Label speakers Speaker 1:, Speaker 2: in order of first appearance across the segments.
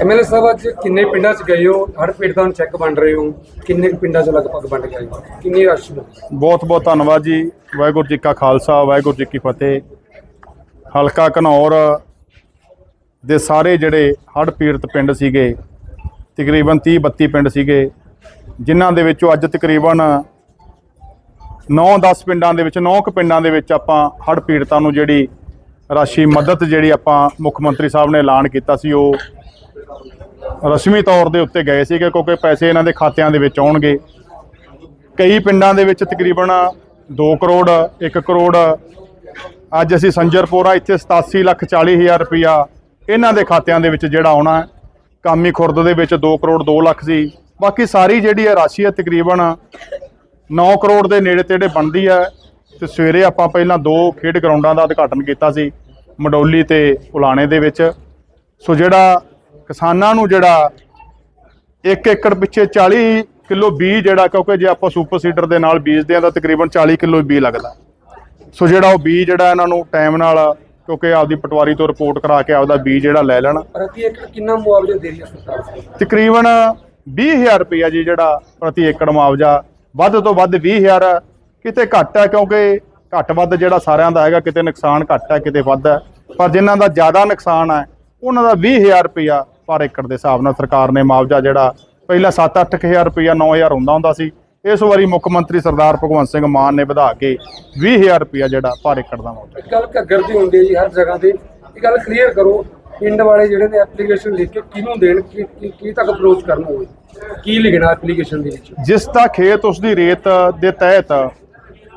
Speaker 1: MLA ਸਾਹਿਬ, ਅੱਜ ਕਿੰਨੇ ਪਿੰਡਾਂ 'ਚ ਗਏ ਹੋ? ਹਰ ਪੀੜਤਾਂ ਨੂੰ ਚੈੱਕ ਵੰਡ ਰਹੇ ਹੋ। ਕਿੰਨੇ ਕੁ ਪਿੰਡਾਂ 'ਚ ਲਗਭਗ ਵੰਡ ਗਏ ਕਿੰਨੀ ਰਸ਼ ਨੂੰ
Speaker 2: ਬਹੁਤ ਬਹੁਤ ਧੰਨਵਾਦ ਜੀ। ਵਾਹਿਗੁਰੂ ਜੀ ਕਾ ਖਾਲਸਾ, ਵਾਹਿਗੁਰੂ ਜੀ ਕੀ ਫਤਿਹ। ਹਲਕਾ ਘਨੌਰ ਦੇ ਸਾਰੇ ਜਿਹੜੇ ਹੜ੍ਹ ਪੀੜਤ ਪਿੰਡ ਸੀਗੇ, ਤਕਰੀਬਨ 30 32 ਪਿੰਡ ਸੀਗੇ, ਜਿਨ੍ਹਾਂ ਦੇ ਵਿੱਚੋਂ ਅੱਜ ਤਕਰੀਬਨ 9-10 ਪਿੰਡਾਂ ਦੇ ਵਿੱਚ 9 ਕੁ ਪਿੰਡਾਂ ਦੇ ਵਿੱਚ ਆਪਾਂ ਹੜ੍ਹ ਪੀੜਤਾਂ ਨੂੰ ਜਿਹੜੀ ਰਾਸ਼ੀ ਮਦਦ ਜਿਹੜੀ ਆਪਾਂ ਮੁੱਖ ਮੰਤਰੀ ਸਾਹਿਬ ਨੇ ਐਲਾਨ ਕੀਤਾ ਸੀ, ਉਹ ਰਸਮੀ ਤੌਰ ਦੇ ਉੱਤੇ ਗਏ ਸੀਗੇ ਕਿਉਂਕਿ ਪੈਸੇ ਇਹਨਾਂ ਦੇ ਖਾਤਿਆਂ ਦੇ ਵਿੱਚ ਆਉਣਗੇ। ਕਈ ਪਿੰਡਾਂ ਦੇ ਵਿੱਚ ਤਕਰੀਬਨ 2 ਕਰੋੜ 1 ਕਰੋੜ। ਅੱਜ ਅਸੀਂ ਸੰਜਰਪੁਰਾ, ਇੱਥੇ 87 ਲੱਖ 40 ਹਜ਼ਾਰ ਰੁਪਇਆ ਇਹਨਾਂ ਦੇ ਖਾਤਿਆਂ ਦੇ ਵਿੱਚ ਜਿਹੜਾ ਆਉਣਾ ਕਾਮੀ ਖੁਰਦ ਦੇ ਵਿੱਚ 2 ਕਰੋੜ 2 ਲੱਖ ਸੀ। ਬਾਕੀ ਸਾਰੀ ਜਿਹੜੀ ਹੈ ਰਾਸ਼ੀ ਹੈ ਤਕਰੀਬਨ 9 ਕਰੋੜ ਦੇ ਨੇੜੇ ਤੇੜੇ ਬਣਦੀ ਹੈ। ਤੇ ਸਵੇਰੇ ਆਪਾਂ ਪਹਿਲਾਂ ਦੋ ਖੇਡ ਗਰਾਊਂਡਾਂ ਦਾ ਉਦਘਾਟਨ ਕੀਤਾ ਸੀ, ਮਡੋਲੀ ਤੇ ਉਲਾਣੇ ਦੇ ਵਿੱਚ। ਸੋ ਜਿਹੜਾ ਕਿਸਾਨਾਂ ਨੂੰ ਜਿਹੜਾ 1 ਏਕੜ ਪਿੱਛੇ 40 ਕਿਲੋ ਬੀਜ ਜਿਹੜਾ ਕਿਉਂਕਿ ਜੇ ਆਪਾਂ ਸੁਪਰ ਸੀਡਰ ਦੇ ਨਾਲ ਬੀਜਦੇ ਆ ਤਾਂ ਤਕਰੀਬਨ 40 ਕਿਲੋ ਬੀਜ ਲੱਗਦਾ। ਸੋ ਜਿਹੜਾ ਉਹ ਬੀਜ ਜਿਹੜਾ ਇਹਨਾਂ ਨੂੰ ਟਾਈਮ ਨਾਲ ਕਿਉਂਕਿ ਆਪਦੀ ਪਟਵਾਰੀ ਤੋਂ ਰਿਪੋਰਟ ਕਰਾ ਕੇ ਆਪਦਾ ਬੀਜ ਜਿਹੜਾ ਲੈ ਲੈਣ।
Speaker 1: ਪ੍ਰਤੀ ਏਕੜ ਕਿੰਨਾ ਮੁਆਵਜ਼ਾ ਦੇ ਰਹੀ ਹੈ ਸਰਕਾਰ
Speaker 2: ਤਕਰੀਬਨ 20000 ਰੁਪਇਆ ਜੀ ਜਿਹੜਾ ਪ੍ਰਤੀ ਏਕੜ ਮੁਆਵਜ਼ਾ। ਵੱਧ ਤੋਂ ਵੱਧ 20000 ਹੈ। ਕਿਤੇ ਘੱਟ ਹੈ ਕਿਉਂਕਿ ਘੱਟ ਵੱਧ ਜਿਹੜਾ ਸਾਰਿਆਂ ਦਾ ਹੈਗਾ ਕਿਤੇ ਨੁਕਸਾਨ ਘੱਟ ਹੈ ਕਿਤੇ ਵੱਧ ਹੈ। ਪਰ ਜਿਨ੍ਹਾਂ ਦਾ ਜ਼ਿਆਦਾ ਨੁਕਸਾਨ ਹੈ ਉਹਨਾਂ ਦਾ 20000 ਰੁਪਇਆ ਪਰ ਏਕੜ ਦੇ ਹਿਸਾਬ ਨਾਲ ਸਰਕਾਰ ਨੇ ਮੁਆਵਜ਼ਾ ਜਿਹੜਾ ਪਹਿਲਾਂ 7-8000 ਰੁਪਇਆ 9000 ਹੁੰਦਾ ਹੁੰਦਾ ਸੀ ਇਸ ਵਾਰੀ ਮੁੱਖ ਮੰਤਰੀ ਸਰਦਾਰ ਭਗਵੰਤ ਸਿੰਘ ਮਾਨ ਨੇ ਵਧਾ ਕੇ 20000 ਰੁਪਇਆ ਜਿਹੜਾ ਪਰ ਏਕੜ ਦਾ ਮੁਆਵਜ਼ਾ।
Speaker 1: ਗੱਲ ਘੱਗਰ ਦੀ ਹੁੰਦੀ ਹੈ ਜੀ ਹਰ ਜਗ੍ਹਾ ਤੇ। ਇਹ ਗੱਲ ਕਲੀਅਰ ਕਰੋ ਪਿੰਡ ਵਾਲੇ ਜਿਹੜੇ ਨੇ ਐਪਲੀਕੇਸ਼ਨ ਲਿਖ ਕੇ ਕਿਹਨੂੰ ਦੇਣ ਕੀ ਤੱਕ ਅਪਰੋਚ ਕਰਨਾ ਹੋਵੇ ਕੀ ਲਿਖਣਾ ਐਪਲੀਕੇਸ਼ਨ ਦੇ ਵਿੱਚ?
Speaker 2: ਜਿਸ ਦਾ ਖੇਤ ਉਸ ਦੀ ਰੇਤ ਦੇ ਤਹਿਤ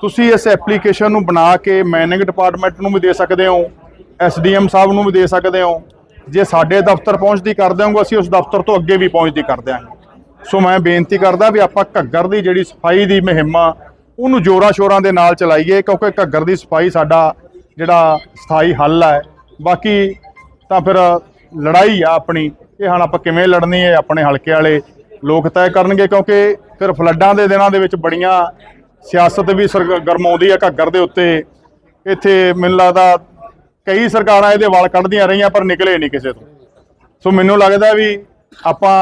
Speaker 2: ਤੁਸੀਂ ਇਸ ਐਪਲੀਕੇਸ਼ਨ ਨੂੰ ਬਣਾ ਕੇ ਮੈਨਿੰਗ ਡਿਪਾਰਟਮੈਂਟ ਨੂੰ ਵੀ ਦੇ ਸਕਦੇ ਹੋ ਐਸਡੀਐਮ ਸਾਹਿਬ ਨੂੰ ਵੀ ਦੇ ਸਕਦੇ ਹੋ ਜੇ ਸਾਡੇ ਦਫ਼ਤਰ ਪਹੁੰਚਦੀ ਕਰ ਦਿਆਂਗੇ, ਅਸੀਂ ਉਸ ਦਫ਼ਤਰ ਤੋਂ ਅੱਗੇ ਵੀ ਪਹੁੰਚਦੀ ਕਰ ਦਿਆਂਗੇ। ਸੋ ਮੈਂ ਬੇਨਤੀ ਕਰਦਾ ਵੀ ਆਪਾਂ ਘੱਗਰ ਦੀ ਜਿਹੜੀ ਸਫ਼ਾਈ ਦੀ ਮੁਹਿੰਮ ਆ ਉਹਨੂੰ ਜੋਰਾਂ ਸ਼ੋਰਾਂ ਦੇ ਨਾਲ ਚਲਾਈਏ, ਕਿਉਂਕਿ ਘੱਗਰ ਦੀ ਸਫ਼ਾਈ ਸਾਡਾ ਜਿਹੜਾ ਸਥਾਈ ਹੱਲ ਹੈ। ਬਾਕੀ ਤਾਂ ਫਿਰ ਲੜਾਈ ਆ ਆਪਣੀ, ਇਹ ਹੁਣ ਆਪਾਂ ਕਿਵੇਂ ਲੜਨੀ ਹੈ, ਆਪਣੇ ਹਲਕੇ ਵਾਲੇ ਲੋਕ ਤੈਅ ਕਰਨਗੇ, ਕਿਉਂਕਿ ਫਿਰ ਫਲੱਡਾਂ ਦੇ ਦਿਨਾਂ ਦੇ ਵਿੱਚ ਬੜੀਆਂ ਸਿਆਸਤ ਵੀ ਸਰਗਰਮ ਆਉਂਦੀ ਹੈ ਘੱਗਰ ਦੇ ਉੱਤੇ। ਇੱਥੇ ਮੈਨੂੰ ਲੱਗਦਾ ਕਈ ਸਰਕਾਰਾਂ ਇਹਦੇ ਵਾਲ ਕੱਢਦੀਆਂ ਰਹੀਆਂ ਪਰ ਨਿਕਲੇ ਨਹੀਂ ਕਿਸੇ ਤੋਂ। ਸੋ ਮੈਨੂੰ ਲੱਗਦਾ ਵੀ ਆਪਾਂ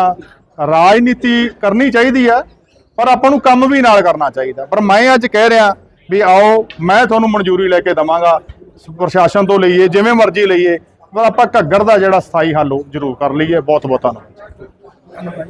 Speaker 2: ਰਾਜਨੀਤੀ ਕਰਨੀ ਚਾਹੀਦੀ ਆ, ਪਰ ਆਪਾਂ ਨੂੰ ਕੰਮ ਵੀ ਨਾਲ ਕਰਨਾ ਚਾਹੀਦਾ। ਪਰ ਮੈਂ ਅੱਜ ਕਹਿ ਰਿਹਾ ਵੀ ਆਓ, ਮੈਂ ਤੁਹਾਨੂੰ ਮਨਜ਼ੂਰੀ ਲੈ ਕੇ ਦਵਾਂਗਾ, ਪ੍ਰਸ਼ਾਸਨ ਤੋਂ ਲਈਏ, ਜਿਵੇਂ ਮਰਜ਼ੀ ਲਈਏ, ਪਰ ਆਪਾਂ ਘੱਗਰ ਦਾ ਜਿਹੜਾ ਸਥਾਈ ਹੱਲ ਉਹ ਜ਼ਰੂਰ ਕਰ ਲਈਏ। ਬਹੁਤ ਬਹੁਤ ਧੰਨਵਾਦ।